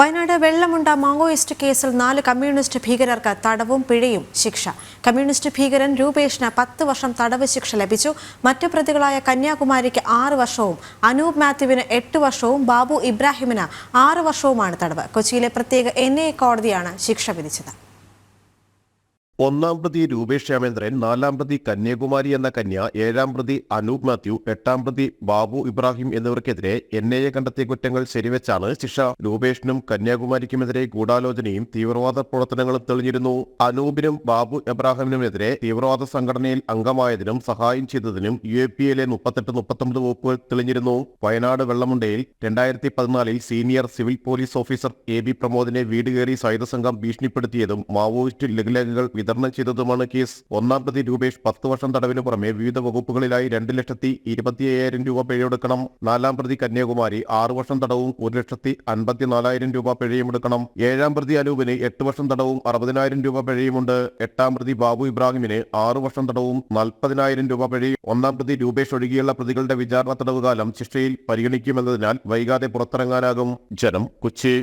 Wayanad Vellamunda Maoist കേസിൽ നാല് communist ഭീകരർക്ക് തടവും പിഴയും ശിക്ഷ. കമ്മ്യൂണിസ്റ്റ് ഭീകരൻ രൂപേഷിന് പത്ത് വർഷം തടവ് ശിക്ഷ ലഭിച്ചു. മറ്റു പ്രതികളായ കന്യാകുമാരിക്ക് ആറ് വർഷവും അനൂപ് മാത്യുവിന് എട്ട് വർഷവും ബാബു ഇബ്രാഹിമിന് ആറ് വർഷവുമാണ് തടവ്. കൊച്ചിയിലെ പ്രത്യേക എൻ കോടതിയാണ് ശിക്ഷ വിധിച്ചത്. ഒന്നാം പ്രതി രൂപേഷ് ശ്യാമേന്ദ്രൻ നാലാം പ്രതി കന്യാകുമാരി എന്ന കന്യ ഏഴാം പ്രതി അനൂപ് മാത്യു എട്ടാം പ്രതി ബാബു ഇബ്രാഹിം എന്നിവർക്കെതിരെ എൻ ഐ എ കണ്ടെത്തിയ കുറ്റങ്ങൾ ശരിവെച്ചാണ് ശിക്ഷ. രൂപേഷിനും കന്യാകുമാരിക്കുമെതിരെ ഗൂഢാലോചനയും തീവ്രവാദ പ്രവർത്തനങ്ങളും തെളിഞ്ഞിരുന്നു. അനൂപിനും ബാബു ഇബ്രാഹിമിനുമെതിരെ തീവ്രവാദ സംഘടനയിൽ അംഗമായതിനും സഹായം ചെയ്തതിനും യു എ പി എയിലെ മുപ്പത്തെട്ട് മുപ്പത്തൊമ്പത് വകുപ്പുകൾ തെളിഞ്ഞിരുന്നു. വയനാട് വെള്ളമുണ്ടയിൽ രണ്ടായിരത്തി പതിനാലിൽ senior civil police officer A B പ്രമോദിനെ വീട് കയറി സായുധ സംഘം ഭീഷണിപ്പെടുത്തിയതും മാവോയിസ്റ്റ് ലഘുലേഖകൾ വിതരണം ചെയ്തതുമാണ് കേസ്. ഒന്നാം പ്രതി രൂപേഷ് പത്ത് വർഷം തടവിന് പുറമെ വിവിധ വകുപ്പുകളിലായി രണ്ട് ലക്ഷത്തി ഇരുപത്തി അയ്യായിരം രൂപ പിഴയെടുക്കണം. നാലാം പ്രതി കന്യാകുമാരി ആറു വർഷം തടവും ഒരു ലക്ഷത്തി അൻപത്തിനാലായിരം രൂപ പിഴയും എടുക്കണം ഏഴാം പ്രതി അനൂപിന് എട്ട് വർഷം തടവും അറുപതിനായിരം രൂപ പിഴയുമുണ്ട്. എട്ടാം പ്രതി ബാബു ഇബ്രാഹിമിന് ആറു വർഷം തടവും നാൽപ്പതിനായിരം രൂപ പിഴയും. ഒന്നാം പ്രതി രൂപേഷ് ഒഴികെയുള്ള പ്രതികളുടെ വിചാരണ തടവുകാലം ശിക്ഷയിൽ പരിഗണിക്കുമെന്നതിനാൽ വൈകാതെ പുറത്തിറങ്ങാനാകും. ജനം കൊച്ചി.